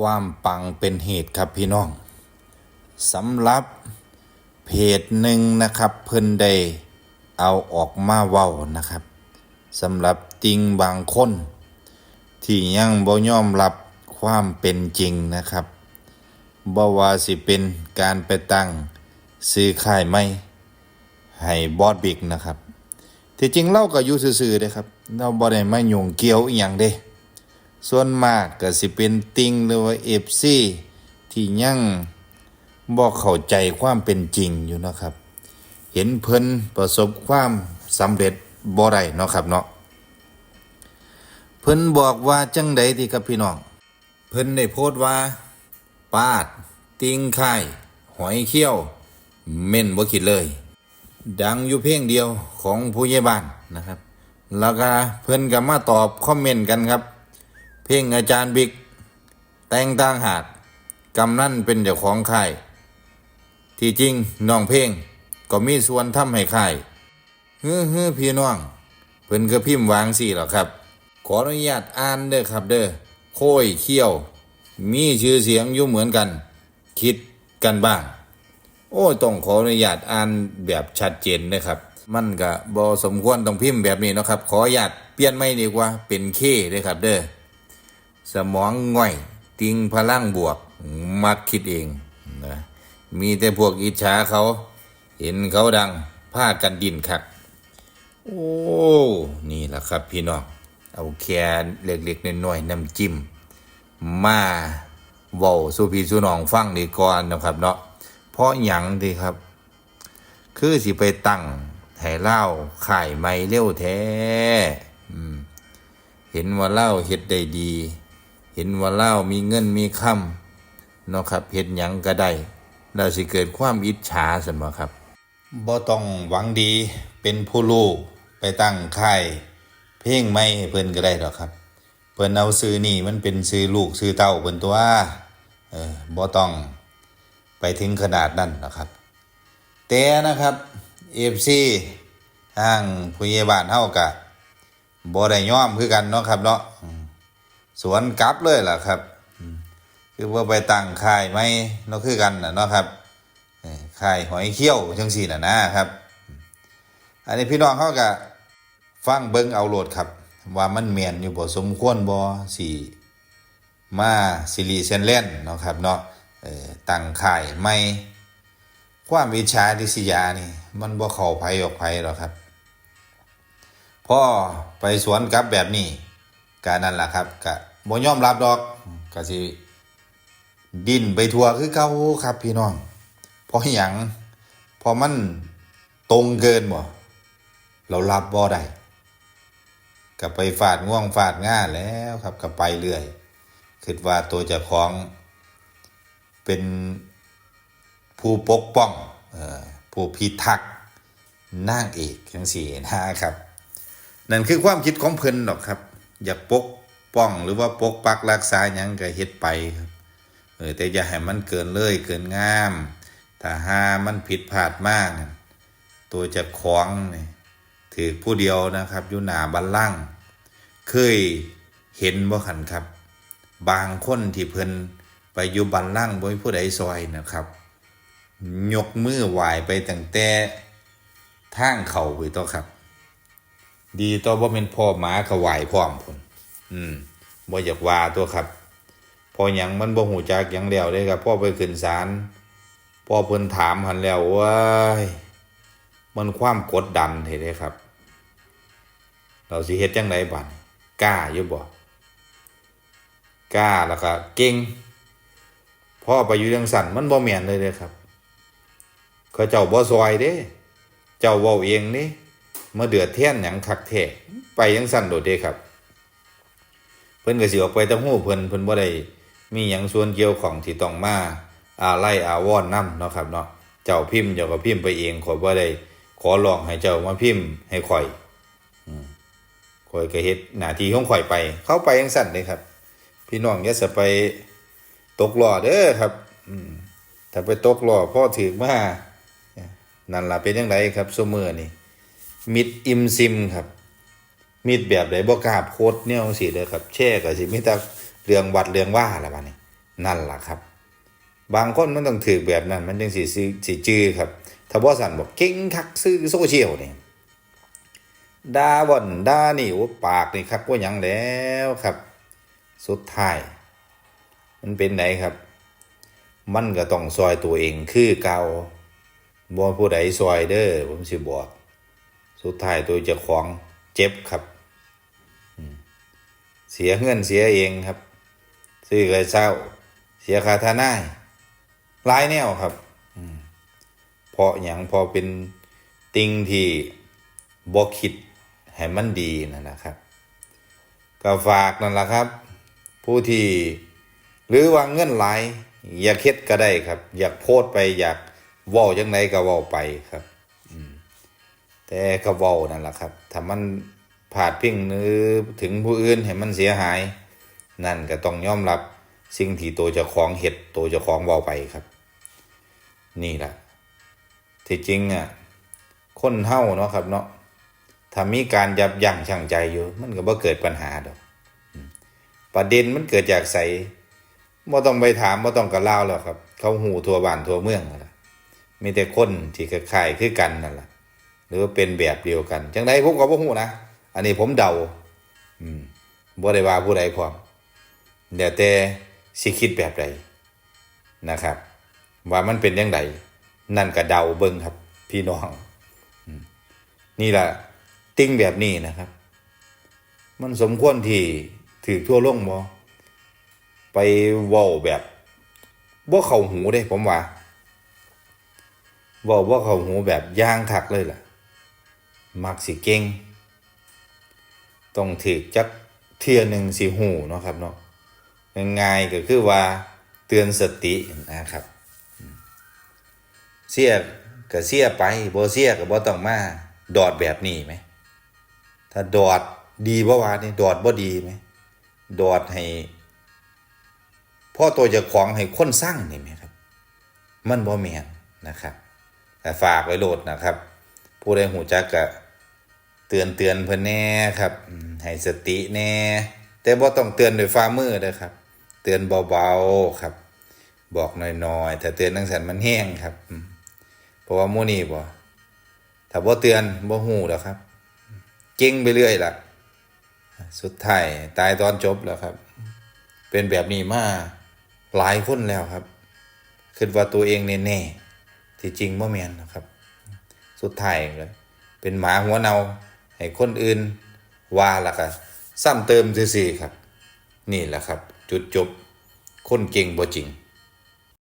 ความปังเป็นเหตุครับพี่น้องสำหรับเพจหนึ่งนะครับเพิ่นได้เอาออกมาเว้านะครับสำหรับติงบางคน ที่ยังบ่ยอมรับความเป็นจริงนะครับบ่ว่าสิเป็นการไปตั้งซื้อค่ายไม่ให้บอสบิ๊กนะครับที่จริงเล่าก็อยู่ซื่อๆเด้ครับ เราบ่ได้มายุ่งเกี่ยวอีหยังเด้ ส่วนมากก็สิเป็นติงหรือว่า FC ที่ยังบ่เข้าใจความเป็นจริงอยู่นะครับ เห็นเพิ่นประสบความสำเร็จบ่ได้เนาะครับเนาะเพิ่นบอกว่าจังใดดีครับพี่น้อง เพิ่นได้โพสต์ว่า ปาด ติงค่หอยเขี้ยว เม่นบ่คิดเลย ดังอยู่เพียงเดียวของผู้ใหญ่บ้านนะครับ แล้วก็เพิ่นก็มาตอบคอมเมนต์กันครับ พลงอาจารย์บิ๊ก แต่งต่างหากกำนั่นเป็นเจ้าของค่ายที่จริงน้องเพลงก็มีส่วนทำให้ค่ายเฮ้อเฮ้อพี่น้อง เพิ่นก็พิมพ์วางสี่หรอครับ ขออนุญาตอ่านเด้อครับเด้อโค้ยเขี้ยว มีชื่อเสียงอยู่เหมือนกัน คิดกันบ้าง โอ้ยต้องขออนุญาตอ่านแบบชัดเจนนะครับ มันก็บ่สมควรต้องพิมพ์แบบนี้นะครับ ขออนุญาตเปลี่ยนไม่ดีกว่าเป็นเคเด้อครับเด้อ สมองง่อย ติงพลังบวก มักคิดเองนะมีแต่พวกอิจฉาเขา เห็นเขาดังพากันดินคัก โอ้ นี่แหละครับพี่น้อง เอาแค่เล็กๆน้อยๆน้ำจิ้ม มาเว้าสู่พี่สู่น้องฟังดีก่อนนะครับเนาะเพราะหยังดีครับ คือสิไปตั้งให้เล่าขายไม่เร็วแท้เห็นว่าเล่าเฮ็ดได้ดี เห็นว่าเล่ามีเงินมีคำเนาะครับเฮ็ดหยังก็ได้เราสิเกิดความอิจฉาเสมอครับบ่ต้องหวังดีเป็นผู้ลูกไปตั้งค่ายเพลงไม่เพิ่นก็ได้หรอกครับ เพิ่นเอาซื้อนี่มันเป็นซื้อลูกซื้อเต้าเพิ่นตัวเออบ่ต้องไปถึงขนาดนั้นนะครับ แต่นะครับ FC ทางผู้ใหญ่บ้านเฮาก็บ่ได้ยอมคือกันเนาะครับเนาะ สวนกลับเลยล่ะครับ คือว่าไปตั้งค่ายไม่เนาะคือกันนะเนาะครับเอ่อค่ายหอยเขี้ยวจังสี่น่ะนะครับ อันนี้พี่น้องเขาก็ฟังเบิ้งเอาโหลดครับ ว่ามันเมียนอยู่บ่สมควรบ่สีมาซิลีเซนเล่นเนาะครับเนาะตั้งค่ายไม่ความวิชาดิสยานี่ มันบ่เข้าไผออกไผหรอกครับพ่อไปสวนกลับแบบนี้การนั่นล่ะครับก็ บ่ยอมรับดอกก็สิดิ้นไปทั่วคือเก่าครับพี่น้องเพราะหยังเพอมันตรงเกินบ่เรารับบ่ได้ก็ไปฟาดง่วงฟาดง่าแล้วครับก็ไปเรื่อยคิดว่าตัวเจ้าของเป็นผู้ปกป้องเออผู้พิทักษ์นางเอกจังสี่นะครับ นั่นคือความคิดของเพิ่นหรอกครับ อยากปก ป้องหรือว่าปกปักรักษาหยังก็เฮ็ดไปครับเออแต่อย่าให้มันเกินเลยเกินงาม ถ้าหามันผิดพลาดมาก ตัวจะคล้าของนี่ถือผู้เดียวนะครับอยู่หนาบัลลังเคยเห็นบ่ขันครับ บางคนที่เพิ่นไปอยู่บัลลังบ่มีผู้ใดซอยนะครับ ยกมือไหวไปตั้งแต่ทางเขาไปต่อครับ ดีต่อบ่เป็นพ่อหมาก็ไหวพร้อมพุ่น อืมบ่อยากว่าตัวครับ พอหยังมันบ่หูจักยังแล้วเด้ครับพ่อไปขึ้นศาลพ่อเพิ่นถามหันแล้วว้ายมันความกดดันเห็นเด้ครับ เราสิเฮ็ดจังไดบัดกล้าอยู่บ่กล้าแล้วก็เก่งพ่อไปอยู่จังสั่นมันบ่แม่นเลยเด้ครับเขาเจ้าบ่ซอยเด้ เจ้าเว้าเองนี่มาเดือดแท่นหยังคักแท้ไปจังสั่นโดดเด้ครับ เพิ่นก็สิออกไปตะฮู้เพิ่นเพิ่นบ่ได้มีหยังส่วนเกี่ยวของที่ต้องมาอาไล่อาวอนนํเนาะครับเนาะเจ้าพิมพ์เจ้าก็พิมพ์ไปเองขอบ่ได้ขอร้องให้เจ้ามาพิมพ์ให้ข่อยอืมข่อยก็เฮ็ดหน้าที่ของข่อยไป เข้าไปจังซั่นเด้ครับ พี่น้องอย่าสะไปตกล้อเด้อครับอืมถ้าไปตกล้อพ่อถึกมานั่นล่ะเป็นจังไดครับซุมื้อนี่มิดอิมซิมครับ มีดแบบใดบ่กล้าโพสต์แนวสิเด้อครับแช่ก็สิมีแต่เรื่องวัดเรื่องว่าละไรบัดนี้นั่นล่ะครับ บางคนมันต้องถือแบบนั้น มันยังสิสิจื้อครับถ้าบ่สั่นบอกเก่งคักซื้อโซเชียลนี่ยดาบ่นดานี่โอ้ปากนี่คักว่ายังแล้วครับ สุดท้าย มันเป็นไหนครับ มันก็ต้องซอยตัวเองคือเก่าบ่ผู้ใดซอยเด้อผมสิบอก สุดท้ายตัวจ้าของ จ็บครับเสียเงินเสียเองครับ ซื้อเลยเศร้า เสียคาทานายหลายแนวครับเพราะอย่างพอเป็นติงที่บ่คิดให้มันดีนั่นนะครับ ก็ฝากนั่นแหละครับ ผู้ที่หรือว่าเงินหลายอยากเฮ็ดก็ได้ครับ อยากโพสไปอยากว้าจังไดก็ว้าไปครับ แต่ก็เว้านั่นแหละครับถ้ามันผาดพิงหรือถึงผู้อื่นให้มันเสียหาย นั่นก็ต้องยอมรับสิ่งที่ตัวเจ้าของเห็ดตัวเจ้าของเว้าไปครับ นี่แหละที่จริงอะคนเฮาเนาะครับเนาะถ้ามีการยับยั้งชั่งใจอยู่ มันก็บ่เกิดปัญหาดอกประเด็นมันเกิดจากใสบ่ต้องไปถามบ่ต้องกระเล่าแล้วครับ เขาหูทั่วบ้านทั่วเมืองนั่นล่ะมีแต่คนที่คล้ายคือกันนั่นแหละ หรือเป็นแบบเดียวกันจังใดผมก็บ่ฮู้นะ อันนี้ผมเดา อืมบ่ได้ว่าผู้ใดพร้อมเดี๋ยวแต่สิคิดแบบใดนะครับ ว่ามันเป็นจังไดนั่นก็เดาเบิ่งครับ พี่น้องนี่ล่ะติ้งแบบนี้นะครับ มันสมควรที่ถือทั่วลงบ่ไปเว้าแบบบ่เข้าหูเด้ผมว่าเว้าบ่เข้าหูแบบย่างคักเลยล่ะ มักสิเก่งต้องถือจักเทียหนึ่งสิหูเนาะครับเนาะง่ายๆก็คือว่าเตือนสตินะครับ เสียก็เสียไปบ่เสียก็บ่ต้องมาดอดแบบนี้ไหม ถ้าดอดดีบ่ว่านี่ดอดบ่ดีไหมดอดให้พ่อตัวจะของให้คนสร้างนี่ไหมครับ มันบ่แม่นนะครับแต่ฝากไว้โหลดนะครับ ผู้ใดหูจักก็ เตือนเตือนเพิ่อนแน่ครับให้สติแน่ แต่บ่ต้องเตือนด้วยฝ่ามือเด้อครับ เตือนเบาๆครับ บอกน้อยๆถ้าเตือนจังซั่นมันแห้งครับ เพราะว่ามูนี้บ่ถ้าบ่เตือนบ่ฮู้ดอกครับ เก่งไปเรื่อยล่ะ สุดท้ายตายตอนจบแล้วครับ เป็นแบบนี้มาหลายคนแล้วครับคิดว่าตัวเองแน่ๆที่จริงบ่แม่นนะครับ สุดท้ายเลยเป็นหมาหัวเนา ให้คนอื่นว่าและก็ซ้ำเติมซื่อๆครับ นี่แหละครับ จุดจบ คนเก่งบ่จริง